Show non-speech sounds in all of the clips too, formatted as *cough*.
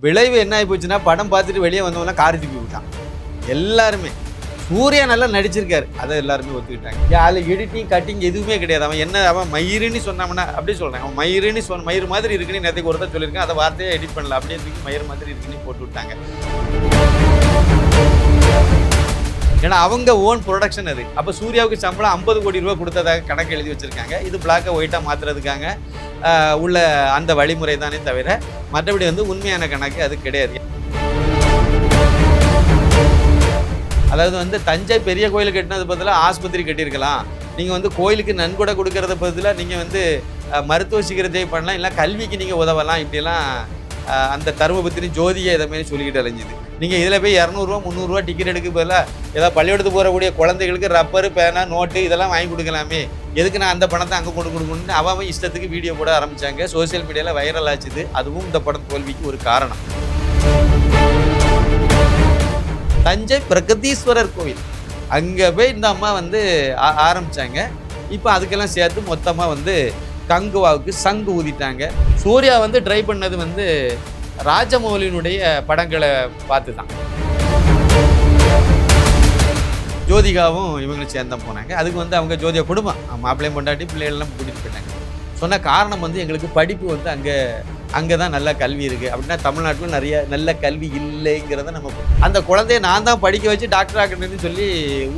விளைவு என்ன ஆகி போச்சுன்னா படம் பார்த்துட்டு வெளியே வந்தவங்களாம் கார் தூக்கி விட்டான். எல்லாருமே. சூர்யா நல்லா நடிச்சிருக்காரு. அதை எல்லாருமே ஒத்துக்கிட்டாங்க. அதில் எடிட்டிங் கட்டிங் எதுவுமே கிடையாது. அவன் என்ன அவன் மயிருன்னு சொன்னாமனா அப்படி சொல்கிறேன் அவன் மயிருன்னு சொன்ன மயிர் மாதிரி இருக்குன்னு நேற்றுக்கு ஒருத்தர் சொல்லியிருக்கேன். அதை வார்த்தையை எடிட் பண்ணல. அப்படியே தூக்கி மயிர் மாதிரி இருக்குன்னு போட்டு விட்டாங்க. ஏன்னா அவங்க ஓன் ப்ரொடக்ஷன் அது. அப்போ சூர்யாவுக்கு சம்பளம் ஐம்பது கோடி ரூபா கொடுத்ததாக கணக்கு எழுதி வச்சுருக்காங்க. இது பிளாக்கை ஒயிட்டாக மாற்றுறதுக்காக உள்ள அந்த வழிமுறை தானே தவிர மற்றபடி வந்து உண்மையான கணக்கு அது கிடையாது. அதாவது வந்து தஞ்சை பெரிய கோயில் கட்டினது பதிலாக ஆஸ்பத்திரி கட்டியிருக்கலாம். நீங்கள் வந்து கோயிலுக்கு நன்கொடை கொடுக்கறத பதிலாக நீங்கள் வந்து மருத்துவ சிகிச்சை பண்ணலாம் இல்லை கல்விக்கு நீங்கள் உதவலாம் இப்படியெல்லாம் அந்த அந்த தருமபுத்திரி ஜோதியை இதை மாதிரி சொல்லிக்கிட்டு அலைஞ்சுது. நீங்கள் இதில் போய் இரநூறுவா முந்நூறுரூவா டிக்கெட் எடுக்க பதிலாக ஏதாவது பள்ளிக்கூடத்துக்கு போகக்கூடிய குழந்தைகளுக்கு ரப்பரு பேனா நோட்டு இதெல்லாம் வாங்கி கொடுக்கலாமே. எதுக்கு நான் அந்த பணத்தை அங்கே கொண்டு கொடுக்கணும்னு அவன் அவன் இஷ்டத்துக்கு வீடியோ போட ஆரம்பிச்சாங்க. சோஷியல் மீடியாவில் வைரல் ஆச்சுது. அதுவும் இந்த படம் தோல்விக்கு ஒரு காரணம். தஞ்சை பிரகதீஸ்வரர் கோவில் அங்கே போய் இந்த அம்மா வந்து ஆ- இப்போ அதுக்கெல்லாம் சேர்த்து மொத்தமாக வந்து கங்குவாவுக்கு சங்கு ஊதிட்டாங்க. சூர்யா வந்து ட்ரை பண்ணது வந்து ராஜமௌலினுடைய படங்களை பார்த்து தான் ஜோதிகாவும் இவங்களும் சேர்ந்தான் போனாங்க. அதுக்கு வந்து அவங்க ஜோதிகா குடும்பம். மாப்பிள்ளையும் கொண்டாட்டி பிள்ளைகள்லாம் கூட்டிகிட்டு போயிட்டாங்க. சொன்ன காரணம் வந்து எங்களுக்கு படிப்பு வந்து அங்கே அங்கே தான் நல்ல கல்வி இருக்குது அப்படின்னா தமிழ்நாட்டில் நிறைய நல்ல கல்வி இல்லைங்கிறத நம்ம அந்த குழந்தைய நான் தான் படிக்க வச்சு டாக்டர் ஆக்கணும்னு சொல்லி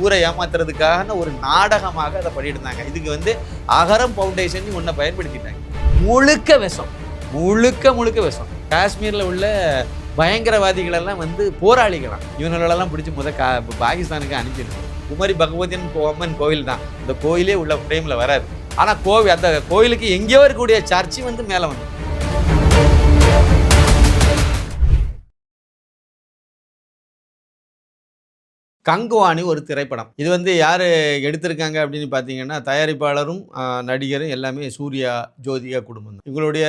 ஊரை ஏமாத்துறதுக்கான ஒரு நாடகமாக அதை பண்ணியிருந்தாங்க. இருந்தாங்க இதுக்கு வந்து அகரம் ஃபவுண்டேஷன் ஒன்றை பயன்படுத்திட்டாங்க. முழுக்க விஷம். முழுக்க முழுக்க விஷம். காஷ்மீரில் உள்ள பயங்கரவாதிகளெல்லாம் வந்து போராளிகளாம். இவங்களெல்லாம் பிடிச்சி முத கா பாகிஸ்தானுக்கு அனுப்பிடுது குமரி பகவதியன் அம்மன் கோவில் தான் இந்த கோயிலே உள்ள ஃப்ரேமில் வராது. ஆனால் கோவில் அந்த கோயிலுக்கு எங்கேயோ இருக்கக்கூடிய சர்ச்சு வந்து மேலே வந்து. கங்குவாணி ஒரு திரைப்படம். இது வந்து யார் எடுத்திருக்காங்க அப்படின்னு பார்த்தீங்கன்னா தயாரிப்பாளரும் நடிகரும் எல்லாமே சூர்யா ஜோதிகா குடும்பம் இவங்களுடைய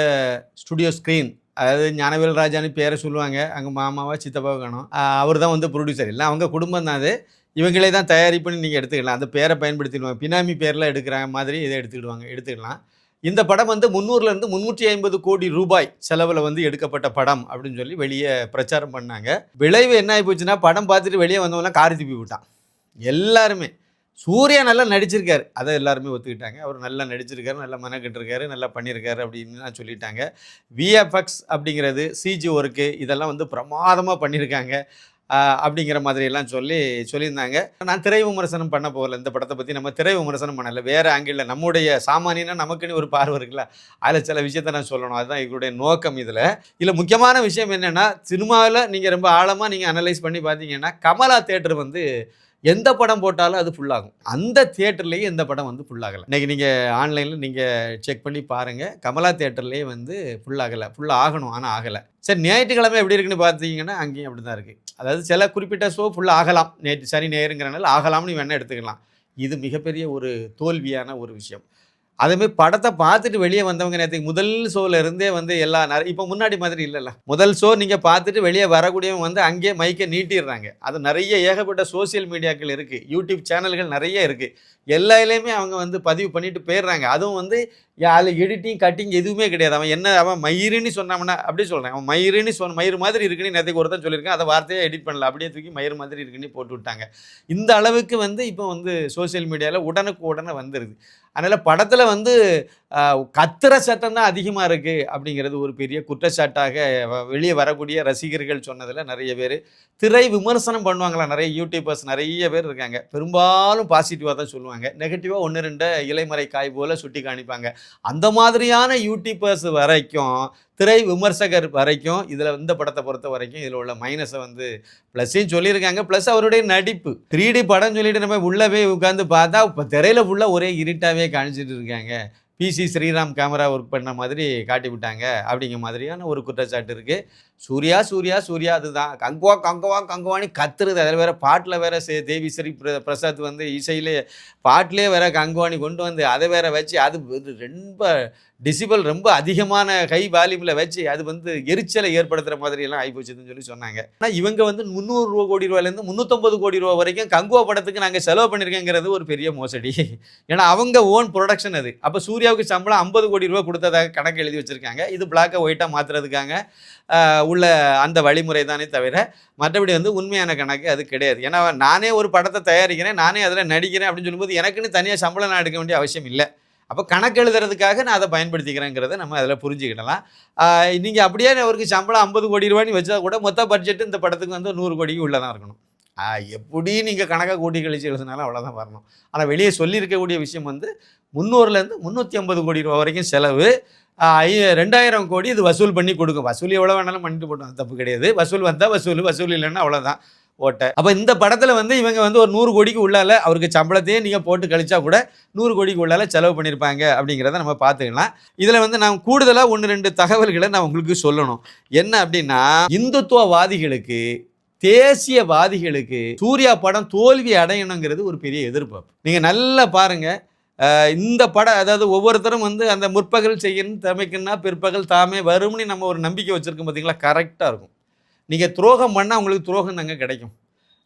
ஸ்டுடியோ ஸ்க்ரீன் அதாவது ஞானவேல் ராஜான்னு பேரை சொல்லுவாங்க. அங்கே மாமாவா சித்தப்பாவை காணும். அவர் தான் வந்து ப்ரொடியூசர் இல்லை அவங்க குடும்பம் தான் அது. இவங்களே தான் தயாரிப்புன்னு நீங்கள் எடுத்துக்கலாம். அந்த பேரை பயன்படுத்திடுவாங்க. பினாமி பேரில் எடுக்கிற மாதிரி இதை எடுத்துக்கிடுவாங்க எடுத்துக்கலாம். இந்த படம் வந்து முந்நூறுலேருந்து முந்நூற்றி ஐம்பது கோடி ரூபாய் செலவில் வந்து எடுக்கப்பட்ட படம் அப்படின்னு சொல்லி வெளியே பிரச்சாரம் பண்ணாங்க. விளைவு என்ன ஆகி போச்சுன்னா படம் பார்த்துட்டு வெளியே வந்தவங்களாம் காரி துப்பி விட்டான். எல்லாருமே. சூர்யா நல்லா நடிச்சிருக்காரு. அதை எல்லாருமே ஒத்துக்கிட்டாங்க. அவர் நல்லா நடிச்சிருக்காரு நல்லா மெனக்கிட்டிருக்காரு நல்லா பண்ணியிருக்காரு அப்படின்னு சொல்லிட்டாங்க. விஎஃப்எக்ஸ் அப்படிங்கிறது சிஜி ஒர்க்கு இதெல்லாம் வந்து பிரமாதமாக பண்ணியிருக்காங்க. அப்படிங்கிற மாதிரி எல்லாம் சொல்லி சொல்லியிருந்தாங்க. நான் திரை விமர்சனம் பண்ண போகல. இந்த படத்தை பற்றி நம்ம திரை விமர்சனம் பண்ணலை. வேறு ஆங்கிளில் நம்முடைய சாமானியனா நமக்குன்னு ஒரு பார்வை இருக்குல்ல. அதில் சில விஷயத்த நான் சொல்லணும். அதுதான் இவருடைய நோக்கம் இதில். இதில் முக்கியமான விஷயம் என்னென்னா சினிமாவில் நீங்கள் ரொம்ப ஆழமாக நீங்கள் அனலைஸ் பண்ணி பார்த்தீங்கன்னா கமலா தேட்டர் வந்து எந்த படம் போட்டாலும் அது ஃபுல்லாகும் அந்த தேட்டர்லேயே எந்த படம் வந்து ஃபுல்லாகலை இன்றைக்கி நீங்கள் ஆன்லைனில் நீங்கள் செக் பண்ணி பாருங்கள் கமலா தேட்டர்லேயே வந்து ஃபுல்லாகலை ஃபுல்லாக ஆகணும் ஆனால் ஆகலை. சரி ஞாயிற்றுக்கிழமை எப்படி இருக்குன்னு பார்த்தீங்கன்னா அங்கேயும் அப்படி தான் இருக்குது அதாவது சில குறிப்பிட்ட ஷோ ஃபுல்லாக ஆகலாம். நேற்று சனி நேருங்கிறனால ஆகலாம்னு வேணால் எடுத்துக்கலாம். இது மிகப்பெரிய ஒரு தோல்வியான ஒரு விஷயம். அதேமாதிரி படத்தை பார்த்துட்டு வெளியே வந்தவங்க நேற்றுக்கு முதல் ஷோவில் இருந்தே வந்து எல்லா நிறைய இப்போ முன்னாடி மாதிரி இல்லைல்ல. முதல் ஷோ நீங்கள் பார்த்துட்டு வெளியே வரக்கூடியவங்க வந்து அங்கேயே மைக்கை நீட்டிடுறாங்க அது நிறைய ஏகப்பட்ட சோஷியல் மீடியாக்கள் இருக்குது யூடியூப் சேனல்கள் நிறைய இருக்குது எல்லாத்துலேயுமே அவங்க வந்து பதிவு பண்ணிட்டு போயிடுறாங்க அதுவும் வந்து அதில் எடிட்டிங் கட்டிங் எதுவுமே கிடையாது. அவன் என்ன அவன் மயிருன்னு சொன்னாமன்னா அப்படி சொல்கிறேன் அவன் மயிருன்னு சொன்ன மயிறு மாதிரி இருக்குன்னு நேற்றுக்கு ஒருத்தன் சொல்லியிருக்கேன். அதை வார்த்தையை எடிட் பண்ணல. அப்படியே தூக்கி மயிறு மாதிரி இருக்குன்னு போட்டு விட்டாங்க. இந்த அளவுக்கு வந்து இப்போ வந்து சோஷியல் மீடியாவில் உடனுக்கு உடனே வந்துடுது அதனால் படத்தில் வந்து கத்துற சட்டம் தான் அதிகமாக இருக்குது அப்படிங்கிறது ஒரு பெரிய குற்றச்சாட்டாக வ- வெளியே வரக்கூடிய ரசிகர்கள் சொன்னதில் நிறைய பேர். திரை விமர்சனம் பண்ணுவாங்களா? நிறைய யூடியூபர்ஸ் நிறைய பேர் இருக்காங்க. பெரும்பாலும் பாசிட்டிவாக தான் சொல்லுவாங்க. நெகட்டிவாக ஒன்று ரெண்டு இலைமறை காய் போல் சுட்டி காணிப்பாங்க அந்த மாதிரியான யூடியூபர்ஸ் வரைக்கும் திரை விமர்சகர் வரைக்கும் இதில் இந்த படத்தை பொறுத்த வரைக்கும் இதில் உள்ள மைனஸை வந்து ப்ளஸ்ஸையும் சொல்லியிருக்காங்க. ப்ளஸ் அவருடைய நடிப்பு. த்ரீ டி படம் சொல்லிட்டு நம்ம உள்ளே போய் உட்காந்து பார்த்தா இப்போ திரையில் ஃபுல்லாக ஒரே இருட்டாகவே காணிச்சிட்டு இருக்காங்க. பிசி ஸ்ரீராம் கேமரா ஒர்க் பண்ண மாதிரி காட்டி விட்டாங்க அப்படிங்கிற மாதிரியான ஒரு குற்றச்சாட்டு இருக்குது சூர்யா சூர்யா சூர்யா அதுதான். கங்குவா கங்குவா கங்குவான்னு கத்துறது. அதில் வேற பாட்டில் வேற சே தேவி ஸ்ரீ பிர- பிரசாத் வந்து இசையிலே பாட்டிலே வேற கங்குவாணி கொண்டு வந்து அதை வேற வச்சு அது ரொம்ப டிசிபிள் ரொம்ப அதிகமான கை வால்யூமில் வச்சு அது வந்து எரிச்சலை ஏற்படுத்துகிற மாதிரியெல்லாம் ஆகிப்போச்சுன்னு சொல்லி சொன்னாங்க. ஆனால் இவங்க வந்து முந்நூறு ரூபா கோடி ரூபாயிலேருந்து முந்நூற்றம்பது கோடி ரூபா வரைக்கும் கங்குவா படத்துக்கு நாங்கள் செலவு பண்ணியிருக்கேங்கிறது ஒரு பெரிய மோசடி. ஏன்னா அவங்க ஓன் ப்ரொடக்ஷன் அது. அப்போ சூர்யாவுக்கு சம்பளம் ஐம்பது கோடி ரூபா கொடுத்ததாக கணக்கு எழுதி வச்சுருக்காங்க. இது பிளாக்கை ஒயிட்டாக மாற்றுறதுக்காங்க உள்ள அந்த வழிமுறை தானே தவிர மற்றபடி வந்து உண்மையான கணக்கு அது கிடையாது. ஏன்னா நானே ஒரு படத்தை தயாரிக்கிறேன் நானே அதில் நடிக்கிறேன் அப்படின்னு சொல்லும்போது எனக்குன்னு தனியாக சம்பளம் நான் எடுக்க வேண்டிய அவசியம் இல்லை. அப்போ கணக்கு எழுதுறதுக்காக நான் அதை பயன்படுத்திக்கிறேங்கிறத நம்ம அதில் புரிஞ்சுக்கிடலாம். நீங்கள் அப்படியே அவருக்கு சம்பளம் ஐம்பது கோடி ரூபாய்னு வச்சா கூட மொத்த பட்ஜெட்டு இந்த படத்துக்கு வந்து நூறு கோடிக்கு உள்ளே தான் இருக்கணும் எப்படி நீங்கள் கணக்கை கூட்டி கழிச்சு எழுதினாலும் அவ்வளோதான் வரணும். ஆனால் வெளியே சொல்லியிருக்கக்கூடிய விஷயம் வந்து முந்நூறுலேருந்து முந்நூற்றி ஐம்பது கோடி ரூபா வரைக்கும் செலவு ரெண்டாயிரம் கோடி இது வசூல் பண்ணி கொடுக்கும். வசூல் எவ்வளோ வேணாலும் பண்ணிட்டு போட்டோம். தப்பு கிடையாது. வசூல் வந்தால் வசூல் வசூல் இல்லைன்னா அவ்வளோதான் ஓட்டை. அப்போ இந்த படத்தில் வந்து இவங்க வந்து ஒரு நூறு கோடிக்கு உள்ளால அவருக்கு சம்பளத்தையே நீங்கள் போட்டு கழிச்சா கூட நூறு கோடிக்கு உள்ளால செலவு பண்ணியிருப்பாங்க அப்படிங்கிறத நம்ம பார்த்துக்கலாம். இதில் வந்து நான் கூடுதலாக ஒன்று ரெண்டு தகவல்களை நான் உங்களுக்கு சொல்லணும். என்ன அப்படின்னா இந்துத்துவவாதிகளுக்கு தேசியவாதிகளுக்கு சூர்யா படம் தோல்வி அடையணுங்கிறது ஒரு பெரிய எதிர்பார்ப்பு. நீங்கள் நல்லா பாருங்கள் இந்த படம் அதாவது ஒவ்வொருத்தரும் வந்து அந்த முற்பகல் செய்யணும் தமைக்குன்னா பிற்பகல் தாமே வரும்னு நம்ம ஒரு நம்பிக்கை வச்சுருக்கோம் பார்த்தீங்களா கரெக்டாக இருக்கும். நீங்கள் துரோகம் பண்ணால் உங்களுக்கு துரோகம் தாங்க கிடைக்கும்.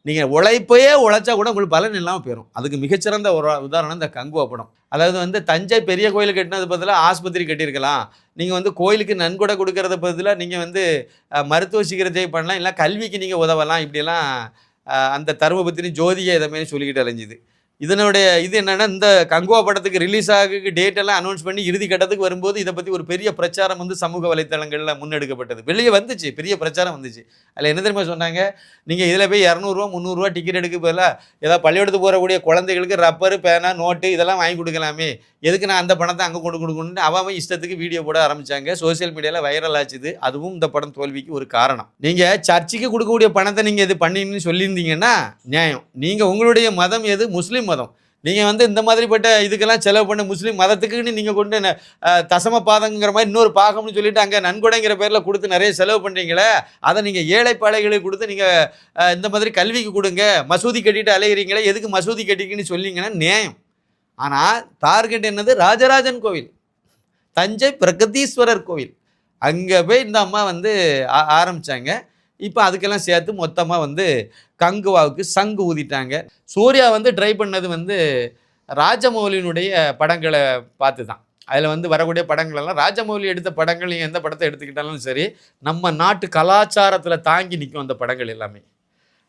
நீங்கள் உழைப்பையே உழைச்சா கூட உங்களுக்கு பலன் இல்லாமல் போயிடும் அதுக்கு மிகச்சிறந்த ஒரு உதாரணம் இந்த கங்குவா படம். அதாவது வந்து தஞ்சை பெரிய கோயில் கட்டினது பதிலாக ஆஸ்பத்திரி கட்டியிருக்கலாம். நீங்கள் வந்து கோயிலுக்கு நன்கொடை கொடுக்கறத பதிலாக நீங்கள் வந்து மருத்துவ சிகிச்சை பண்ணலாம். இல்லை கல்விக்கு நீங்கள் உதவலாம். இப்படிலாம் அந்த தருமபத்தினி ஜோதியை இதை மாதிரி சொல்லிக்கிட்டு அலைஞ்சுது. இதனுடைய இது என்னென்னா இந்த கங்குவா படத்துக்கு ரிலீஸ் ஆக டேட் எல்லாம் அனௌன்ஸ் பண்ணி இறுதி கட்டத்துக்கு வரும்போது இதை பற்றி ஒரு பெரிய பிரச்சாரம் வந்து சமூக வலைத்தளங்களில் முன்னெடுக்கப்பட்டது. வெளியே வந்துச்சு பெரிய பிரச்சாரம் வந்துச்சு. அதில் என்ன தெரியுமா சொன்னாங்க? நீங்கள் இதில் போய் இரநூறுவா முந்நூறுரூவா டிக்கெட் எடுக்க பதிலாக ஏதாவது பள்ளிக்கூடத்துக்கு போகக்கூடிய குழந்தைகளுக்கு ரப்பர் பேனா நோட்டு இதெல்லாம் வாங்கி கொடுக்கலாமே. எதுக்கு நான் அந்த பணத்தை அங்கே கொண்டு கொடுக்கணும்னு அவன் இஷ்டத்துக்கு வீடியோ போட ஆரம்பித்தாங்க சோஷியல் மீடியாவில் வைரல் ஆச்சுது. அதுவும் இந்த படம் தோல்விக்கு ஒரு காரணம். நீங்கள் சர்ச்சுக்கு கொடுக்கக்கூடிய பணத்தை நீங்கள் இது பண்ணின்னு சொல்லியிருந்தீங்கன்னா நியாயம். நீங்கள் உங்களுடைய மதம் எது? முஸ்லீம் மதம். நீங்கள் வந்து இந்த மாதிரிப்பட்ட இதுக்கெல்லாம் செலவு பண்ண முஸ்லீம் மதத்துக்குன்னு நீங்கள் கொண்டு தசம பாதங்கிற மாதிரி இன்னொரு பாகம்னு சொல்லிட்டு அங்கே நன்கொடைங்கிற பேரில் கொடுத்து நிறைய செலவு பண்ணுறீங்களே அதை நீங்கள் ஏழைப்பாளைகளுக்கு கொடுத்து நீங்கள் இந்த மாதிரி கல்விக்கு கொடுங்க. மசூதி கட்டிட்டு அலைகிறீங்களே எதுக்கு மசூதி கட்டிக்கின்னு சொல்லிங்கன்னா நியாயம். ஆனால் டார்கெட் என்னது? ராஜராஜன் கோவில். தஞ்சை பிரகதீஸ்வரர் கோவில். அங்கே போய் இந்த அம்மா வந்து ஆ- இப்போ அதுக்கெல்லாம் சேர்த்து மொத்தமாக வந்து கங்குவாவுக்கு சங்கு ஊதிட்டாங்க. சூர்யா வந்து ட்ரை பண்ணது வந்து ராஜமௌலியினுடைய படங்களை பார்த்து தான் அதில் வந்து வரக்கூடிய படங்களெல்லாம் ராஜமௌலி எடுத்த படங்கள் நீங்கள் எந்த படத்தை எடுத்துக்கிட்டாலும் சரி நம்ம நாட்டு கலாச்சாரத்தில் தாங்கி நிற்கும் அந்த படங்கள் எல்லாமே.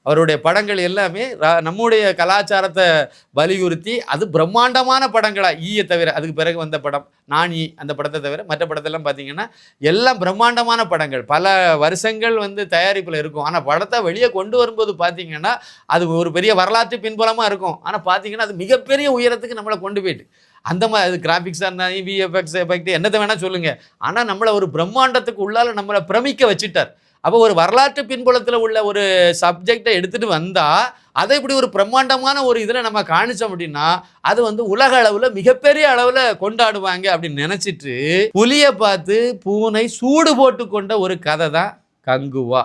அவருடைய படங்கள் எல்லாமே ரா- நம்முடைய கலாச்சாரத்தை வலியுறுத்தி அது பிரம்மாண்டமான படங்களாக ஈயை தவிர அதுக்கு பிறகு வந்த படம் நானி அந்த படத்தை தவிர மற்ற படத்தெல்லாம் பார்த்தீங்கன்னா எல்லாம் பிரம்மாண்டமான படங்கள். பல வருஷங்கள் வந்து தயாரிப்பில் இருக்கும். ஆனால் படத்தை வெளியே கொண்டு வரும்போது பார்த்தீங்கன்னா அது ஒரு பெரிய வரலாற்று பின்புலமாக இருக்கும். ஆனால் பார்த்தீங்கன்னா அது மிகப்பெரிய உயரத்துக்கு நம்மளை கொண்டு போயிட்டு. அந்த மாதிரி அது கிராஃபிக்ஸாக இருந்தாலும் விஎஃப்எக்ஸ் எஃபெக்ட் என்னத்தை வேணால் சொல்லுங்கள் ஆனால் நம்மளை ஒரு பிரம்மாண்டத்துக்கு உள்ளால நம்மளை பிரமிக்க வச்சுட்டார். அப்போ ஒரு வரலாற்று பின்புலத்தில் உள்ள ஒரு சப்ஜெக்டை எடுத்துகிட்டு வந்தால் அதை இப்படி ஒரு பிரம்மாண்டமான ஒரு இதில் நம்ம காணிச்சோம் அப்படின்னா அது வந்து உலக அளவில் மிகப்பெரிய அளவில் கொண்டாடுவாங்க அப்படின்னு நினச்சிட்டு புலியை பார்த்து பூனை சூடு போட்டு கொண்ட ஒரு கதை தான் கங்குவா.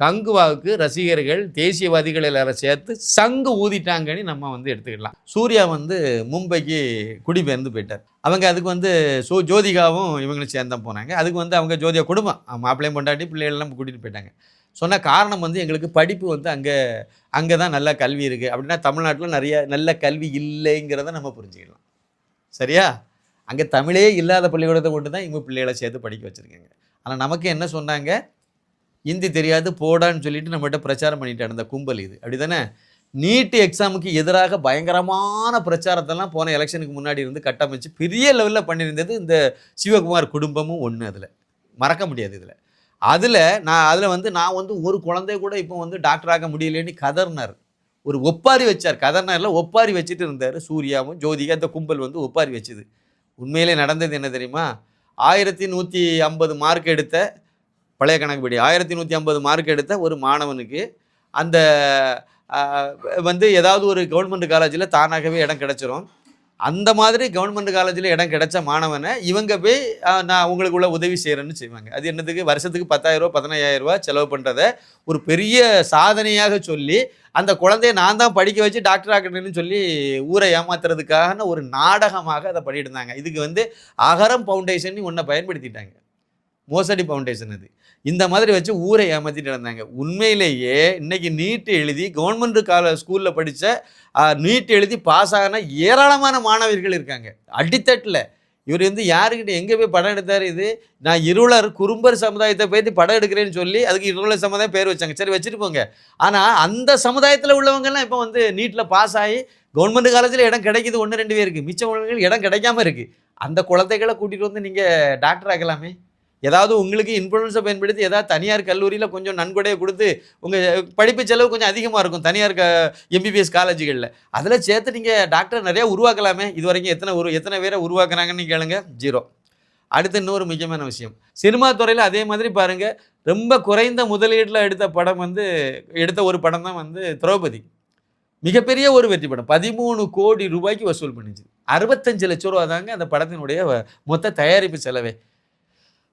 கங்குவாவுக்கு ரசிகர்கள் தேசியவாதிகள் எல்லாரும் சேர்த்து சங்கு ஊதிட்டாங்கன்னு நம்ம வந்து எடுத்துக்கலாம். சூர்யா வந்து மும்பைக்கு குடிபெயர்ந்து போயிட்டார். அவங்க அதுக்கு வந்து சோ ஜோதிகாவும் இவங்களும் சேர்ந்தான் போனாங்க. அதுக்கு வந்து அவங்க ஜோதிகா குடும்பம். மாப்பிள்ளையும் பொண்டாட்டி பிள்ளைகள்லாம் கூட்டிகிட்டு போயிட்டாங்க. சொன்ன காரணம் வந்து எங்களுக்கு படிப்பு வந்து அங்கே அங்கே தான் நல்ல கல்வி இருக்குது அப்படின்னா தமிழ்நாட்டில் நிறைய நல்ல கல்வி இல்லைங்கிறத நம்ம புரிஞ்சுக்கலாம். சரியா? அங்கே தமிழே இல்லாத பள்ளிக்கூடத்தை கொண்டு தான் இவங்க பிள்ளைகளை சேர்த்து படிக்க வச்சுருக்காங்க. ஆனால் நமக்கு என்ன சொன்னாங்க? ஹிந்தி தெரியாது போடான்னு சொல்லிட்டு நம்மகிட்ட பிரச்சாரம் பண்ணிட்டு அந்த கும்பல் இது. அப்படி தானே நீட் எக்ஸாமுக்கு எதிராக பயங்கரமான பிரச்சாரத்தெல்லாம் போன எலெக்ஷனுக்கு முன்னாடி இருந்து கட்டமைச்சு பெரிய லெவலில் பண்ணியிருந்தது இந்த சிவகுமார் குடும்பமும் ஒன்று அதில். மறக்க முடியாது இதில். அதில் நான் அதில் வந்து நான் வந்து ஒரு குழந்தை கூட இப்போ வந்து டாக்டர் ஆக முடியலன்னு கதர்னார். ஒரு ஒப்பாரி வச்சார். கதர்னார்ல ஒப்பாரி வச்சுட்டு இருந்தார் சூர்யாவும் ஜோதிகா இந்த கும்பல் வந்து ஒப்பாரி வச்சுது. உண்மையிலே நடந்தது என்ன தெரியுமா? ஆயிரத்தி நூற்றி ஐம்பது மார்க் எடுத்த பழைய கணக்குப்படி ஆயிரத்தி நூற்றி ஐம்பது மார்க் எடுத்த ஒரு மாணவனுக்கு அந்த வந்து ஏதாவது ஒரு கவர்மெண்ட் காலேஜில் தானாகவே இடம் கிடச்சிரும். அந்த மாதிரி கவர்மெண்ட் காலேஜில் இடம் கிடைச்ச மாணவனை இவங்க போய் நான் உங்களுக்கு உள்ள உதவி செய்கிறேன்னு செய்வாங்க. அது என்னதுக்கு? வருஷத்துக்கு பத்தாயிரரூவா பதினையாயிரரூவா செலவு பண்ணுறத ஒரு பெரிய சாதனையாக சொல்லி அந்த குழந்தைய நான் தான் படிக்க வச்சு டாக்டர் ஆக்கணும்னு சொல்லி ஊரை ஏமாத்துறதுக்கான ஒரு நாடகமாக அதை பண்ணிட்டு இருந்தாங்க. இதுக்கு வந்து அகரம் ஃபவுண்டேஷன் ஒன்றை பயன்படுத்திட்டாங்க. மோசடி ஃபவுண்டேஷன் அது. இந்த மாதிரி வச்சு ஊரை ஏமாத்திட்டு இருந்தாங்க உண்மையிலேயே இன்னைக்கு நீட் எழுதி கவர்மெண்ட் கால ஸ்கூலில் படித்த நீட் எழுதி பாஸ் ஆகின ஏராளமான மாணவர்கள் இருக்காங்க. அடித்தட்டில். இவர் வந்து யாருக்கிட்ட எங்கே போய் படம் எடுத்தார் இது? நான் இருளர் குறும்பர் சமுதாயத்தை பற்றி படம் எடுக்கிறேன்னு சொல்லி அதுக்கு இருளர் சமுதாயம் பேர் வச்சாங்க. சரி வச்சுட்டு போங்க. ஆனால் அந்த சமுதாயத்தில் உள்ளவங்கெல்லாம் இப்போ வந்து நீட்டில் பாஸ் ஆகி கவர்மெண்ட் காலேஜில் இடம் கிடைக்கிது ஒன்று ரெண்டு பேருக்கு. மிச்சம் உள்ளவங்களுக்கு இடம் கிடைக்காம இருக்குது அந்த குழந்தைகளை கூட்டிகிட்டு வந்து நீங்கள் டாக்டர் ஆக்கலாமே. ஏதாவது உங்களுக்கு இன்ஃப்ளூன்ஸை பயன்படுத்தி ஏதாவது தனியார் கல்லூரியில் கொஞ்சம் நன்கொடையை கொடுத்து உங்கள் படிப்பு செலவு கொஞ்சம் அதிகமாக இருக்கும் தனியார் க எம்பிபிஎஸ் காலேஜுகளில். அதில் சேர்த்து நீங்கள் டாக்டர் நிறையா உருவாக்கலாமே. இது வரைக்கும் எத்தனை உரு எத்தனை பேரை உருவாக்குறாங்கன்னு கேளுங்க. ஜீரோ அடுத்து இன்னொரு முக்கியமான விஷயம். சினிமா துறையில் அதே மாதிரி பாருங்கள் ரொம்ப குறைந்த முதலீட்டில் எடுத்த படம் வந்து எடுத்த ஒரு படம் தான் வந்து திரௌபதி. மிகப்பெரிய ஒரு வெற்றி படம். பதிமூணு கோடி ரூபாய்க்கு வசூல் பண்ணிச்சு. அறுபத்தஞ்சு லட்ச ரூபா தாங்க அந்த படத்தினுடைய மொத்த தயாரிப்பு செலவே.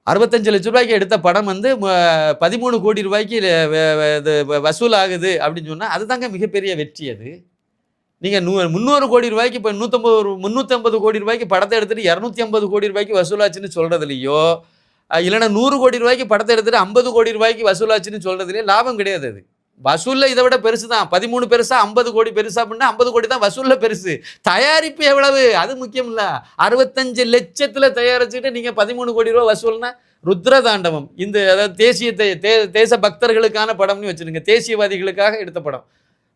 அறுபத்தஞ்சு லட்ச ரூபாய்க்கு எடுத்த படம் வந்து ம- பதிமூணு கோடி ரூபாய்க்கு இது வ- வசூல் ஆகுது அப்படின்னு சொன்னால் அதுதாங்க மிகப்பெரிய வெற்றி அது. நீங்கள் நூ முந்நூறு கோடி ரூபாய்க்கு இப்போ நூற்றம்பது முந்நூற்றம்பது கோடி ரூபாய்க்கு படத்தை எடுத்துகிட்டு இரநூத்தி ஐம்பது கோடி ரூபாய்க்கு வசூலாச்சுன்னு சொல்கிறதுலையோ இல்லைன்னா நூறு கோடி ரூபாய்க்கு படத்தை எடுத்துகிட்டு ஐம்பது கோடி ரூபாய்க்கு வசூலாச்சுன்னு சொல்கிறதுலையோ லாபம் கிடையாது அது. வசூலில் இதை விட பெருசு தான் பதிமூணு பெருசா ஐம்பது கோடி பெருசா அப்படின்னா ஐம்பது கோடி தான் வசூலில் பெருசு. தயாரிப்பு எவ்வளவு? அது முக்கியம் இல்லை. அறுபத்தஞ்சு லட்சத்தில் தயாரிச்சுட்டு நீங்கள் பதிமூணு கோடி ரூபா வசூல்னா ருத்ரதாண்டவம். இந்த அதாவது தேசிய தே- தே- தேச பக்தர்களுக்கான படம்னு வச்சுருங்க தேசியவாதிகளுக்காக எடுத்த படம்.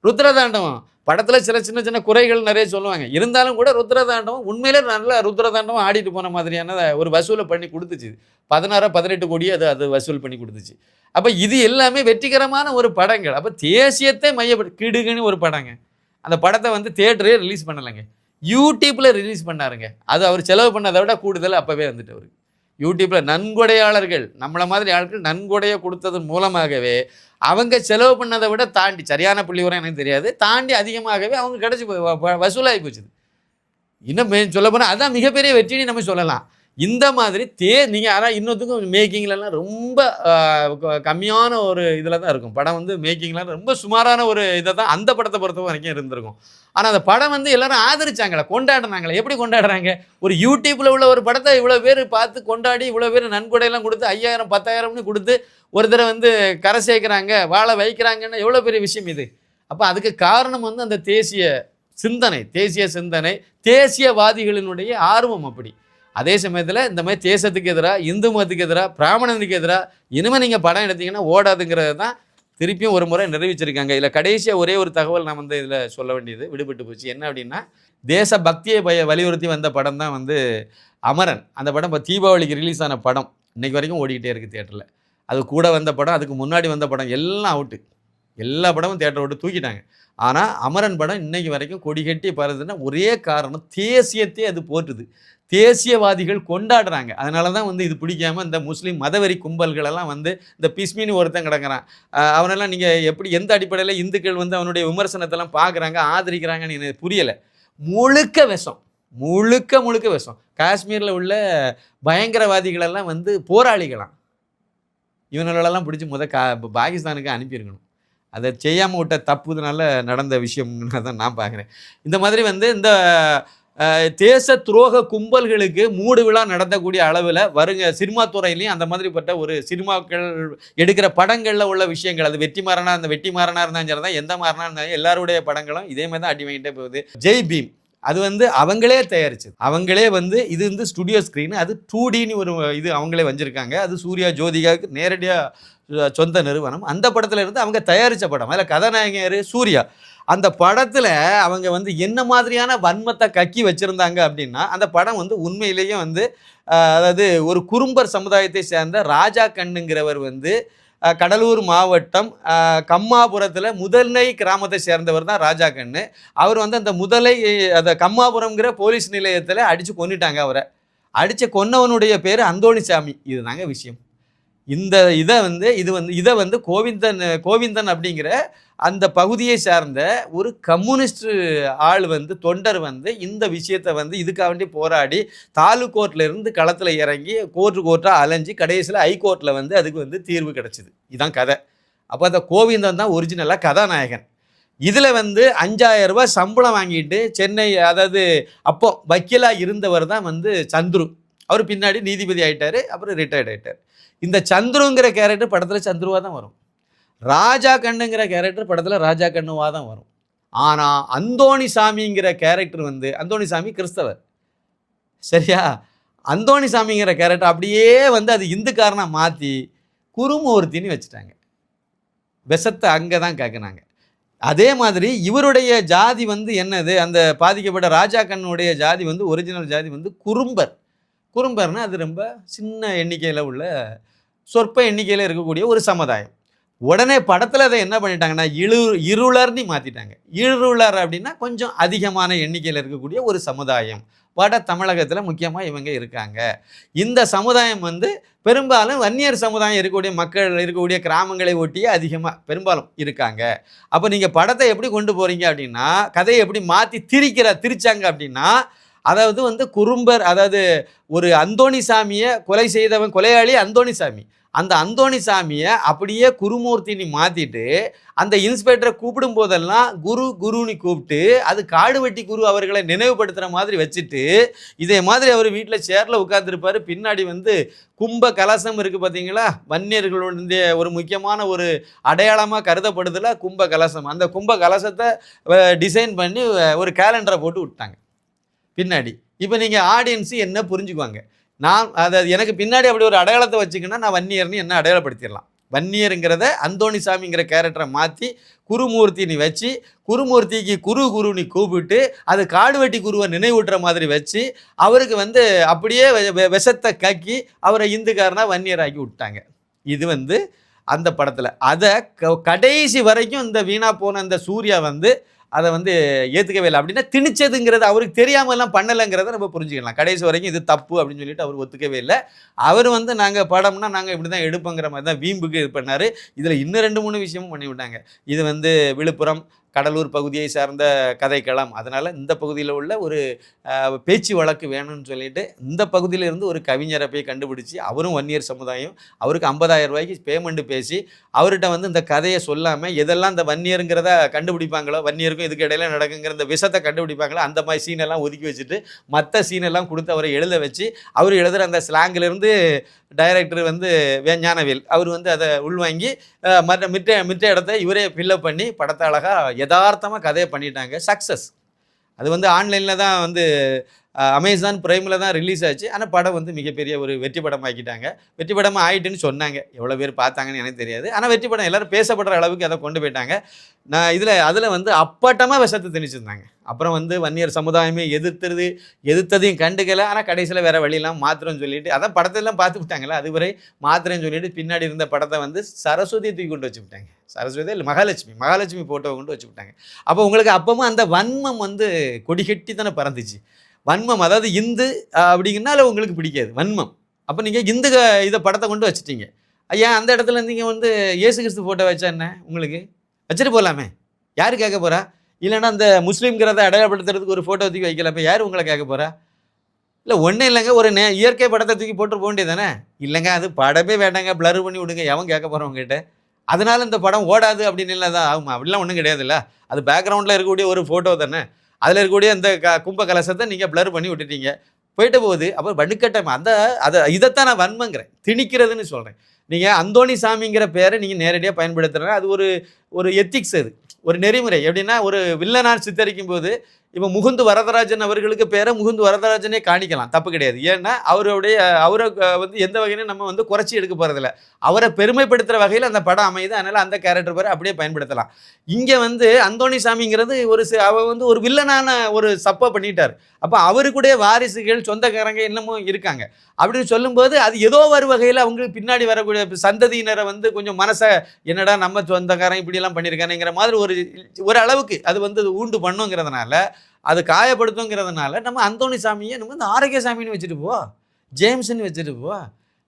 ருத்ரதாண்டவம். படத்தில் சில சின்ன சின்ன குறைகள் நிறைய சொல்லுவாங்க. இருந்தாலும் கூட ருத்ரதாண்டவம் உண்மையிலே நல்ல ருத்ரதாண்டவம் ஆடிட்டு போன மாதிரியான ஒரு வசூலை பண்ணி கொடுத்துச்சு. பதினாறு பதினெட்டு கோடி அது அது வசூல் பண்ணி கொடுத்துச்சு. அப்போ இது எல்லாமே வெற்றிகரமான ஒரு படங்கள். அப்போ தேசியத்தை மையப்படு கிடுகுன்னு ஒரு படங்க. அந்த படத்தை வந்து தேட்டரே ரிலீஸ் பண்ணலைங்க. யூடியூப்பில் ரிலீஸ் பண்ணாருங்க. அது அவர் செலவு பண்ணதை விட கூடுதல் அப்போவே வந்துட்டு அவருக்கு யூடியூப்பில் நன்கொடையாளர்கள் நம்மளை மாதிரி ஆட்கள் நன்கொடையை கொடுத்ததன் மூலமாகவே அவங்க செலவு பண்ணதை விட தாண்டி சரியான புள்ளி வரை எனக்கு தெரியாது தாண்டி அதிகமாகவே அவங்க கிடச்சி வசூலாகி போச்சுது. இன்னும் சொல்ல போனால் அதுதான் மிகப்பெரிய வெற்றின்னு நம்ம சொல்லலாம். இந்த மாதிரி தே நீங்கள் ஆனால் இன்னொருத்துக்கும் மேக்கிங்லலாம் ரொம்ப கம்மியான ஒரு இதில் தான் இருக்கும். படம் வந்து மேக்கிங்லாம் ரொம்ப சுமாரான ஒரு இதை தான் அந்த படத்தை பொறுத்த வரைக்கும் இருந்திருக்கும். ஆனால் அந்த படம் வந்து எல்லாரும் ஆதரிச்சாங்களே கொண்டாடினாங்களே எப்படி கொண்டாடுறாங்க? ஒரு யூடியூப்பில் உள்ள ஒரு படத்தை இவ்வளோ பேர் பார்த்து கொண்டாடி இவ்வளோ பேர் நன்கொடையெல்லாம் கொடுத்து ஐயாயிரம் பத்தாயிரம்னு கொடுத்து ஒருத்தரை வந்து கரை சேர்க்குறாங்க வாழை வைக்கிறாங்கன்னு எவ்வளோ பெரிய விஷயம் இது? அப்போ அதுக்கு காரணம் வந்து அந்த தேசிய சிந்தனை தேசிய சிந்தனை தேசியவாதிகளினுடைய ஆர்வம் அப்படி. அதே சமயத்தில் இந்த மாதிரி தேசத்துக்கு எதிராக இந்து மதத்துக்கு எதிராக பிராமணனுக்கு எதிராக இனிமேல் நீங்கள் படம் எடுத்தீங்கன்னா ஓடாதுங்கிறது தான் திருப்பியும் ஒரு முறை நிறைவிச்சிருக்காங்க இதில் கடைசியாக ஒரே ஒரு தகவல் நான் வந்து இதில் சொல்ல வேண்டியது விடுபட்டு போச்சு. என்ன அப்படின்னா தேச பக்தியை பய வலியுறுத்தி வந்த படம் தான் வந்து அமரன். அந்த படம் இப்போ தீபாவளிக்கு ரிலீஸ் ஆன படம். இன்றைக்கு வரைக்கும் ஓடிக்கிட்டே இருக்குது தேட்டரில் அது கூட வந்த படம் அதுக்கு முன்னாடி வந்த படம் எல்லாம் அவுட்டு எல்லா படமும் தேட்டரை விட்டு தூக்கிட்டாங்க. ஆனால் அமரன் படம் இன்னைக்கு வரைக்கும் கொடி கட்டி பறதுன்னா ஒரே காரணம் தேசியத்தை அது போற்றுது. தேசியவாதிகள் கொண்டாடுறாங்க. அதனால தான் வந்து இது பிடிக்காம இந்த முஸ்லீம் மதவெறி கும்பல்களெல்லாம் வந்து இந்த பிஸ்மின்னு ஒருத்தன் கிடக்கிறான். அவனெல்லாம் நீங்கள் எப்படி எந்த அடிப்படையில் இந்துக்கள் வந்து அவனுடைய விமர்சனத்தெல்லாம் பார்க்குறாங்க ஆதரிக்கிறாங்கன்னு எனக்கு புரியலை. முழுக்க விஷம். முழுக்க முழுக்க விஷம். காஷ்மீரில் உள்ள பயங்கரவாதிகளெல்லாம் வந்து போராளிகளாம். இவங்களெல்லாம் பிடிச்சி முத கா பாகிஸ்தானுக்கு அனுப்பியிருக்கணும். அதை செய்யாமல் விட்ட தப்புதுனால நடந்த விஷயம்னு தான் நான் பார்க்குறேன். இந்த மாதிரி வந்து இந்த தேச துரோக கும்பல்களுக்கு மூடு விழா நடத்தக்கூடிய அளவில் வருங்க சினிமா துறையிலையும் அந்த மாதிரிப்பட்ட ஒரு சினிமாக்கள் எடுக்கிற படங்களில் உள்ள விஷயங்கள். அது வெற்றி மாறனா அந்த வெற்றி மாறனா இருந்தாலும் சரி தான் எந்த மாறனா இருந்தாலும் எல்லாருடைய படங்களும் இதே மாதிரி தான் அடி வாங்கிட்டே போகுது. ஜெய் பீம். அது வந்து அவங்களே தயாரிச்சது. அவங்களே வந்து இது வந்து ஸ்டுடியோ ஸ்க்ரீன் அது டூ டின்னு ஒரு இது அவங்களே வஞ்சிருக்காங்க அது சூர்யா ஜோதிகாவுக்கு நேரடியாக சொந்த நிறுவனம். அந்த படத்துல இருந்து அவங்க தயாரித்த படம். அதில் கதாநாயகர் சூர்யா. அந்த படத்தில் அவங்க வந்து என்ன மாதிரியான வன்மத்தை கக்கி வச்சுருந்தாங்க அப்படின்னா அந்த படம் வந்து உண்மையிலேயே வந்து அதாவது ஒரு குறும்பர் சமுதாயத்தை சேர்ந்த ராஜா கண்ணுங்கிறவர் வந்து கடலூர் மாவட்டம் கம்மாபுரத்தில் முதலை கிராமத்தை சேர்ந்தவர் தான் ராஜா கண்ணு அவர் வந்து அந்த முதலை அந்த கம்மாபுரம்ங்கிற போலீஸ் நிலையத்தில் அடித்து கொன்னுட்டாங்க அவரை. அடித்த கொன்னவனுடைய பேர் அந்தோணிசாமி. இதுதாங்க விஷயம். இந்த இதை வந்து இது வந்து இதை வந்து கோவிந்தன் கோவிந்தன் அப்படிங்கிற அந்த பகுதியை சார்ந்த ஒரு கம்யூனிஸ்ட் ஆள் வந்து தொண்டர் வந்து இந்த விஷயத்தை வந்து இதுக்காக வேண்டி போராடி தாலுக் இருந்து களத்தில் இறங்கி கோர்ட்டு கோர்ட்டாக அலைஞ்சு கடைசியில் ஹைகோர்ட்டில் வந்து அதுக்கு வந்து தீர்வு கிடச்சிது. இதுதான் கதை. அப்போ அந்த கோவிந்தன் தான் ஒரிஜினலாக கதாநாயகன். இதில் வந்து 5000 ரூபாய் சம்பளம் வாங்கிட்டு சென்னை அதாவது அப்போ வக்கீலாக இருந்தவர் தான் வந்து சந்துரு. அவர் பின்னாடி நீதிபதி ஆகிட்டார் அப்புறம் ரிட்டையர்ட் ஆகிட்டார் இந்த சந்துருங்கிற கேரக்டர் படத்தில் சந்துருவாக தான் வரும். ராஜா கண்ணுங்கிற கேரக்டர் படத்தில் ராஜா கண்ணுவாக தான் வரும். ஆனால் அந்தோணி சாமிங்கிற கேரக்டர் வந்து அந்தோணி சாமி கிறிஸ்தவர். சரியா? அந்தோணி சாமிங்கிற கேரக்டர் அப்படியே வந்து அது இந்துக்காரனாக மாற்றி குருமூர்த்தின்னு வச்சுட்டாங்க. விஷத்தை அங்கே தான் கேட்குனாங்க அதே மாதிரி இவருடைய ஜாதி வந்து என்னது? அந்த பாதிக்கப்பட்ட ராஜா கண்ணுடைய ஜாதி வந்து ஒரிஜினல் ஜாதி வந்து குறும்பர். குறும்பர்னா அது ரொம்ப சின்ன எண்ணிக்கையில் உள்ள சொற்ப எண்ணிக்கையில் இருக்கக்கூடிய ஒரு சமுதாயம். உடனே படத்தில் அதை என்ன பண்ணிட்டாங்கன்னா இழு இருளர்னு மாற்றிட்டாங்க இருளர் அப்படின்னா கொஞ்சம் அதிகமான எண்ணிக்கையில் இருக்கக்கூடிய ஒரு சமுதாயம். வட தமிழகத்தில் முக்கியமாக இவங்க இருக்காங்க. இந்த சமுதாயம் வந்து பெரும்பாலும் வன்னியர் சமுதாயம் இருக்கக்கூடிய மக்கள் இருக்கக்கூடிய கிராமங்களை ஒட்டியே அதிகமாக பெரும்பாலும் இருக்காங்க. அப்போ நீங்கள் படத்தை எப்படி கொண்டு போகிறீங்க அப்படின்னா கதையை எப்படி மாற்றி திரிக்கிற திரிச்சாங்க அப்படின்னா அதாவது வந்து குறும்பர் அதாவது ஒரு அந்தோணி சாமியை கொலை செய்தவன் கொலையாளி அந்தோணி சாமி. அந்த அந்தோணி சாமியை அப்படியே குருமூர்த்தினி மாற்றிட்டு அந்த இன்ஸ்பெக்டரை கூப்பிடும் போதெல்லாம் குரு குருன்னு கூப்பிட்டு அது காடுவெட்டி குரு அவர்களை நினைவுபடுத்துகிற மாதிரி வச்சுட்டு இதே மாதிரி அவர் வீட்டில் சேரில் உட்காந்துருப்பார் பின்னாடி வந்து கும்ப கலசம் இருக்குது பார்த்தீங்களா? வன்னியர்களுடைய ஒரு முக்கியமான ஒரு அடையாளமாக கருதப்படுதுல கும்ப கலசம். அந்த கும்ப கலசத்தை டிசைன் பண்ணி ஒரு கேலண்டரை போட்டு விட்டாங்க. பின்னாடி. இப்போ நீங்கள் ஆடியன்ஸு என்ன புரிஞ்சுக்குவாங்க? நான் அதாவது எனக்கு பின்னாடி அப்படி ஒரு அடையாளத்தை வச்சுக்கினா நான் வன்னியர்னு என்ன அடையாளப்படுத்திடலாம்? வன்னியருங்கிறத அந்தோணி சாமிங்கிற கேரக்டரை மாற்றி குருமூர்த்தினி வச்சு குருமூர்த்திக்கு குரு குருனி கூப்பிட்டு அது காடுவெட்டி குருவை நினைவூட்டுற மாதிரி வச்சு அவருக்கு வந்து அப்படியே வெ- வெ- விஷத்தை கக்கி அவரை இந்துக்காரனா வன்னியராக்கி விட்டாங்க. இது வந்து அந்த படத்தில். அதை க- கடைசி வரைக்கும் இந்த வீணா போன இந்த சூர்யா வந்து அதை வந்து ஏற்றுக்கவே இல்லை. அப்படின்னா திணிச்சதுங்கிறது அவருக்கு தெரியாமலாம் பண்ணலைங்கிறத நம்ம புரிஞ்சுக்கலாம். கடைசி வரைக்கும் இது தப்பு அப்படின்னு சொல்லிட்டு அவர் ஒத்துக்கவே இல்லை. அவர் வந்து நாங்கள் படம்னா நாங்கள் இப்படி தான் எடுப்போங்கிற மாதிரி தான் வீம்புக்கு இது பண்ணார். இதில் இன்னும் ரெண்டு மூணு விஷயமும் பண்ணிவிட்டாங்க இது வந்து விழுப்புரம் கடலூர் பகுதியை சார்ந்த கதைக்களம். அதனால் இந்த பகுதியில் உள்ள ஒரு பேச்சு வழக்கு வேணும்னு சொல்லிட்டு இந்த பகுதியிலிருந்து ஒரு கவிஞரை போய் கண்டுபிடிச்சி அவரும் வன்னியர் சமுதாயம் அவருக்கு 50000 ரூபாய்க்கு பேமெண்ட் பேசி அவர்கிட்ட வந்து இந்த கதையை சொல்லாமல் எதெல்லாம் இந்த வன்னியருங்கிறத கண்டுபிடிப்பாங்களோ வன்னியருக்கும் இதுக்கு இடையில நடக்குங்கிற இந்த விஷத்தை கண்டுபிடிப்பாங்களோ அந்த மாதிரி சீனெல்லாம் ஒதுக்கி வச்சுட்டு மற்ற சீனெல்லாம் கொடுத்து அவரை எழுத வச்சு அவர் எழுதுகிற அந்த ஸ்லாங்கிலிருந்து டைரக்டர் வந்து ஞானவேல். அவர் வந்து அதை உள்வாங்கி மற்ற மிட்ட மித்த இடத்த இவரே ஃபில்லப் பண்ணி படத்தை அழகாக யதார்த்தமாக கதையை பண்ணிட்டாங்க. சக்ஸஸ் அது வந்து ஆன்லைனில் தான் வந்து அமேசான் பிரைமில் தான் ரிலீஸ் ஆச்சு. ஆனால் படம் வந்து மிகப்பெரிய ஒரு வெற்றி படம் ஆக்கிட்டாங்க வெற்றி படமாக ஆகிட்டுன்னு சொன்னாங்க. எவ்வளோ பேர் பார்த்தாங்கன்னு எனக்கு தெரியாது. ஆனால் வெற்றி படம் எல்லோரும் பேசப்படுற அளவுக்கு அதை கொண்டு போயிட்டாங்க. நான் இதில் அதில் வந்து அப்பட்டமாக விஷத்தை திணிச்சிருந்தாங்க அப்புறம் வந்து வன்னியர் சமுதாயமே எதிர்த்துறது எதிர்த்ததையும் கண்டுக்கலை. ஆனால் கடைசியில் வேறு வழியெல்லாம் மாத்திரம்னு சொல்லிட்டு அதான் படத்தெல்லாம் பார்த்து விட்டாங்களே அதுவரை மாத்திரம்னு சொல்லிட்டு பின்னாடி இருந்த படத்தை வந்து சரஸ்வதியை தூக்கி கொண்டு வச்சு விட்டாங்க. சரஸ்வதி இல்லை மகாலட்சுமி மகாலட்சுமி போட்டோ கொண்டு வச்சு விட்டாங்க. அப்போ உங்களுக்கு அப்பவும் அந்த வன்மம் வந்து கொடிகட்டி தானே பறந்துச்சு. வன்மம் அதாவது இந்து அஹ், அப்படிங்கனால உங்களுக்கு பிடிக்காது வன்மம். அப்போ நீங்கள் இந்து இதை படத்தை கொண்டு வச்சுட்டீங்க. ஐயா அந்த இடத்துல நீங்கள் வந்து இயேசு கிறிஸ்து ஃபோட்டோ வச்சா என்ன உங்களுக்கு? வச்சுட்டு போகலாமே யார் கேட்க போகிறா இல்லைன்னா அந்த முஸ்லீம்ங்கிறத அடையாளப்படுத்துறதுக்கு ஒரு ஃபோட்டோ தூக்கி வைக்கலாமே யார் உங்களை கேட்க போகிறா இல்லை ஒன்றும் இல்லைங்க ஒரு நே இயற்கை படத்தை தூக்கி போட்டு போக வேண்டியதானே இல்லைங்க அது படமே வேண்டாங்க ப்ளர் பண்ணி விடுங்க எவன் கேட்க போகிறோம் உங்ககிட்ட? அதனால இந்த படம் ஓடாது அப்படின்னு இல்லை தான் ஆகும் அப்படிலாம் ஒன்றும் கிடையாதுல்ல. அது பேக்ரவுண்டில் இருக்கக்கூடிய ஒரு ஃபோட்டோ தானே? அதில் இருக்கக்கூடிய அந்த க கும்ப கலசத்தை நீங்கள் ப்ளர் பண்ணி விட்டுட்டீங்க. போயிட்டு போகுது. அப்போ வடுக்கட்டம் அந்த அதை இதைத்தான் நான் வன்மங்கிறேன். திணிக்கிறதுன்னு சொல்கிறேன் நீங்கள் அந்தோணி சாமிங்கிற பேரை நீங்கள் நேரடியாக பயன்படுத்துகிறேன் அது ஒரு ஒரு எத்திக்ஸ் அது. ஒரு நெறிமுறை. எப்படின்னா ஒரு வில்லனார் சித்தரிக்கும் போது இப்போ முகுந்து வரதராஜன் அவர்களுக்கு பேரை முகுந்து வரதராஜனே காணிக்கலாம். தப்பு கிடையாது. ஏன்னா அவருடைய அவரை வந்து எந்த வகையிலும் நம்ம வந்து குறைச்சி எடுக்க போகிறதில்ல அவரை பெருமைப்படுத்துகிற வகையில் அந்த படம் அமையுது. அதனால் அந்த கேரக்டர் பேரை அப்படியே பயன்படுத்தலாம். இங்கே வந்து அந்தோணி சாமிங்கிறது ஒரு சி- அவர் வந்து ஒரு வில்லனான ஒரு சப்பை பண்ணிட்டார். அப்போ அவருக்குடைய வாரிசுகள் சொந்தக்காரங்க இன்னமும் இருக்காங்க. அப்படின்னு சொல்லும்போது அது ஏதோ ஒரு வகையில் அவங்களுக்கு பின்னாடி வரக்கூடிய சந்ததியினரை வந்து கொஞ்சம் மனசை என்னடா நம்ம சொந்தக்காரன் இப்படியெல்லாம் பண்ணியிருக்கானுங்கிற மாதிரி ஒரு ஒரு அளவுக்கு அது வந்து ஊண்டு பண்ணுங்கிறதுனால அது காயப்படுத்துங்கிறதுனால நம்ம அந்தோணி சாமியை நம்ம வந்து ஆரோக்கிய சாமின்னு வச்சுட்டு போவா. ஜேம்ஸ்ன்னு வச்சுட்டு போவா.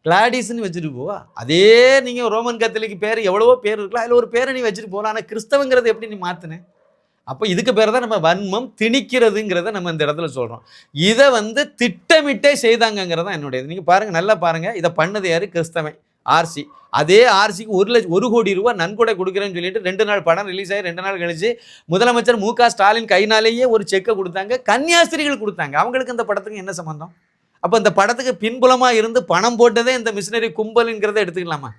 கிளாடிஸ்ன்னு வச்சுட்டு போவா. அதே நீங்கள் ரோமன் கத்தலிக்கு பேர் எவ்வளவோ பேர் இருக்கலாம் அதில் ஒரு பேரை நீ வச்சுட்டு போகலாம் ஆனால் கிறிஸ்தவங்கிறது எப்படி நீ மாற்றின அப்போ இதுக்கு பேர் தான் நம்ம வன்மம் திணிக்கிறதுங்கிறத நம்ம இந்த இடத்துல சொல்கிறோம் இதை வந்து திட்டமிட்டே செய்தாங்கங்கிறது தான் என்னுடையது. நீங்கள் பாருங்கள் நல்லா பாருங்கள் இதை பண்ணது யார்? கிறிஸ்தவன். ஆர்சி. அதே ஆர்சிக்கு ஒரு லட்சம் ஒரு கோடி ரூபா நன்கொடை கொடுக்குறேன்னு சொல்லிட்டு ரெண்டு நாள் படம் ரிலீஸ் ஆகி ரெண்டு நாள் கழிச்சு முதலமைச்சர் மு க ஸ்டாலின் கைனாலேயே ஒரு செக்கை கொடுத்தாங்க. கன்னியாஸ்திரிகள் கொடுத்தாங்க. அவங்களுக்கு இந்த படத்துக்கு என்ன சம்மந்தம் அப்போ இந்த படத்துக்கு பின்புலமாக இருந்து பணம் போட்டதே இந்த மிஷினரி கும்பலுங்கிறத எடுத்துக்கலாமா?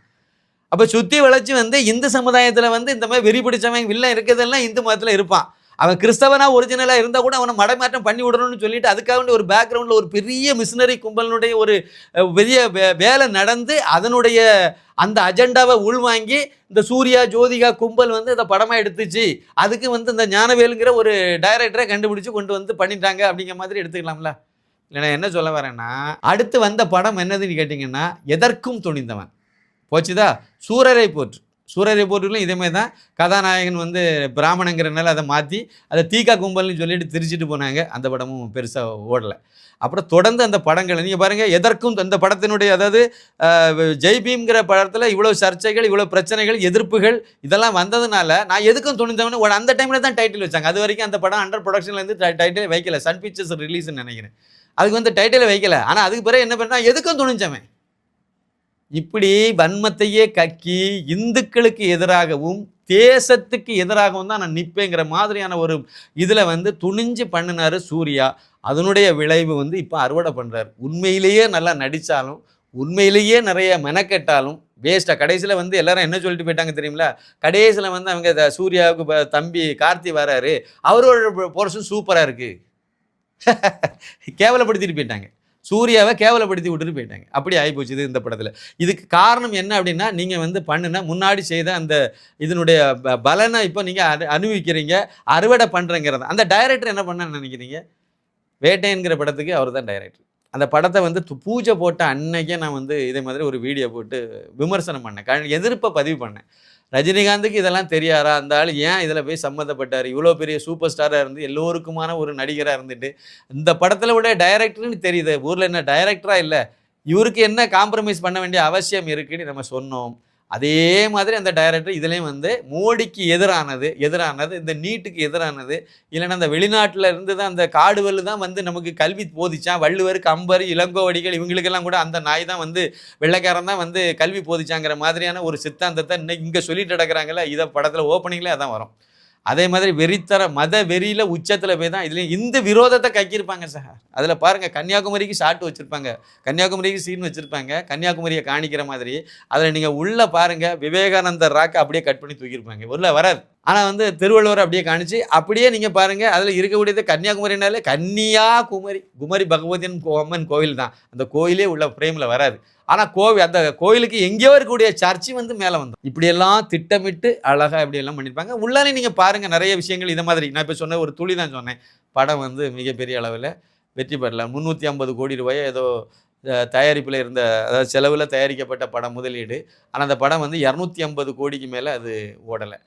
அப்போ சுற்றி வளர்ச்சி வந்து இந்து சமுதாயத்தில் வந்து இந்த மாதிரி வெறி பிடிச்சவன் வில்லன் இருக்கிறதெல்லாம் இந்து மதத்தில் இருப்பான். அவன் கிறிஸ்தவனா ஒரிஜினலாக இருந்தால் கூட அவனை மடமாற்றம் பண்ணி விடணும்னு சொல்லிட்டு அதுக்காக ஒரு பேக்ரவுண்டில் ஒரு பெரிய மிஷினரி கும்பலினுடைய ஒரு பெரிய வே- வேலை நடந்து அதனுடைய அந்த அஜெண்டாவை உள்வாங்கி இந்த சூர்யா ஜோதிகா கும்பல் வந்து இந்த படமாக எடுத்துச்சு. அதுக்கு வந்து இந்த ஞானவேலுங்கிற ஒரு டைரக்டரை கண்டுபிடிச்சு கொண்டு வந்து பண்ணிட்டாங்க அப்படிங்கிற மாதிரி எடுத்துக்கலாம்ல. இல்லை நான் என்ன சொல்ல வரேன்னா அடுத்து வந்த படம் என்னதுன்னு கேட்டிங்கன்னா எதற்கும் துணிந்தவன். போச்சுதா? சூரரை போற்று. சூரரை போற்றுலையும் இதேமாதிரி தான் கதாநாயகன் வந்து பிராமணங்கிறனால அதை மாற்றி அதை தீகா கும்பல்னு சொல்லிட்டு திரிச்சிட்டு போனாங்க. அந்த படமும் பெருசாக ஓடலை. அப்புறம் தொடர்ந்து அந்த படங்கள் நீங்கள் பாருங்கள் எதற்கும் அந்த படத்தினுடைய அதாவது அஹ், ஜெய் பீம்ங்கிற படத்தில் இவ்வளோ சர்ச்சைகள் இவ்வளோ பிரச்சனைகள் எதிர்ப்புகள் இதெல்லாம் வந்ததுனால நான் எதுக்கும் துணிந்தவனு ஒரு அந்த டைமில் தான் டைட்டில் வச்சாங்க. அது வரைக்கும் அந்த படம் அண்டர் ப்ரொடக்ஷன்லேருந்து டைட்டில் வைக்கல. சன் பிக்சர்ஸ் ரிலீஸ்னு நினைக்கிறேன். அதுக்கு வந்து டைட்டில் வைக்கல. ஆனால் அதுக்கு பிறகு என்ன பண்ணால் எதுக்கும் துணிஞ்சவன். இப்படி வன்மத்தையே கக்கி இந்துக்களுக்கு எதிராகவும் தேசத்துக்கு எதிராகவும் தான் நான் நிற்பேங்கிற மாதிரியான ஒரு இதில் வந்து துணிஞ்சு பண்ணினார் சூர்யா. அதனுடைய விளைவு வந்து இப்போ அறுவடை பண்ணுறாரு உண்மையிலேயே நல்லா நடித்தாலும் உண்மையிலேயே நிறைய மெனக்கெட்டாலும் வேஸ்ட்டாக கடைசியில் வந்து எல்லாரும் என்ன சொல்லிட்டு போயிட்டாங்க தெரியுங்களா கடைசியில் வந்து அவங்க சூர்யாவுக்கு தம்பி கார்த்தி வராரு. அவரோட போர்ஷன் சூப்பராக இருக்குது *laughs* கேவலப்படுத்திட்டு போயிட்டாங்க. சூர்யாவை கேவலப்படுத்தி விட்டுட்டு போயிட்டாங்க. அப்படி ஆகிப்போச்சு இது இந்த படத்தில். இதுக்கு காரணம் என்ன அப்படின்னா நீங்கள் வந்து பண்ணுன முன்னாடி செய்த அந்த இதனுடைய ப- பலனை இப்போ நீங்கள் அனு அனுபவிக்கிறீங்க அறுவடை பண்ணுறங்கிறத அந்த டைரக்டர் என்ன பண்ண நினைக்கிறீங்க? வேட்டைங்கிற படத்துக்கு அவர் தான் டைரக்டர் அந்த படத்தை வந்து து- பூஜை போட்ட அன்னைக்கே நான் வந்து இதே மாதிரி ஒரு வீடியோ போட்டு விமர்சனம் பண்ணேன். க எதிர்ப்பை பதிவு பண்ணேன். ரஜினிகாந்துக்கு இதெல்லாம் தெரியாரா அந்த ஆள் ஏன் இதில் போய் சம்மந்தப்பட்டார்? இவ்வளோ பெரிய சூப்பர் ஸ்டாராக இருந்து எல்லோருக்குமான ஒரு நடிகராக இருந்துட்டு இந்த படத்தில் விட டைரக்டர்னு தெரியுது. ஊரில் என்ன டைரக்டராக இல்லை? இவருக்கு என்ன காம்ப்ரமைஸ் பண்ண வேண்டிய அவசியம் இருக்குன்னு நம்ம சொன்னோம். அதே மாதிரி அந்த டைரக்டர் இதுலேயும் வந்து மோடிக்கு எதிரானது எதிரானது இந்த நீட்டுக்கு எதிரானது இல்லைன்னா அந்த வெளிநாட்டில் இருந்து தான் அந்த காடுவல் தான் வந்து நமக்கு கல்வி போதிச்சான். வள்ளுவர் கம்பர் இளங்கோவடிகள் இவங்களுக்கெல்லாம் கூட அந்த நாய் தான் வந்து வெள்ளைக்காரன் தான் வந்து கல்வி போதிச்சாங்கிற மாதிரியான ஒரு சித்தாந்தத்தை இன்னைக்கு இங்கே சொல்லிட்டு நடக்கிறாங்களே இதை படத்தில் ஓப்பனிங்லேயே அதான் வரும். அதே மாதிரி வெறித்தர மத வெறியில் உச்சத்தில் போய் தான் இதுலேயும் இந்த விரோதத்தை கக்கியிருப்பாங்க சார். அதில் பாருங்கள் கன்னியாகுமரிக்கு ஷாட் வச்சுருப்பாங்க. கன்னியாகுமரிக்கு சீன் வச்சுருப்பாங்க. கன்னியாகுமரியை காணிக்கிற மாதிரி. அதில் நீங்கள் உள்ளே பாருங்கள் விவேகானந்தர் ராக்கை அப்படியே கட் பண்ணி தூக்கியிருப்பாங்க. உள்ளே வராது. ஆனால் வந்து திருவள்ளுவர் அப்படியே காணிச்சு அப்படியே நீங்கள் பாருங்கள் அதில் இருக்கக்கூடியது கன்னியாகுமரினாலே கன்னியாகுமரி குமரி பகவதியின் கோ- அம்மன் கோவில் தான். அந்த கோயிலே உள்ள ஃப்ரேமில் வராது. ஆனால் கோவில் அந்த கோயிலுக்கு எங்கேயோ இருக்கக்கூடிய சர்ச்சு வந்து மேலே வந்து இப்படியெல்லாம் திட்டமிட்டு அழகாக இப்படியெல்லாம் பண்ணியிருப்பாங்க. உள்ளாலே நீங்கள் பாருங்கள் நிறைய விஷயங்கள் இதை மாதிரி. நான் இப்போ சொன்ன ஒரு துளி தான் சொன்னேன். படம் வந்து மிகப்பெரிய அளவில் வெற்றி பெறல. முந்நூற்றி ஐம்பது கோடி ரூபாயோ ஏதோ தயாரிப்பில் இருந்த அதாவது செலவில் தயாரிக்கப்பட்ட படம் முதலீடு. ஆனால் அந்த படம் வந்து இரநூத்தி ஐம்பது கோடிக்கு மேலே அது ஓடலை.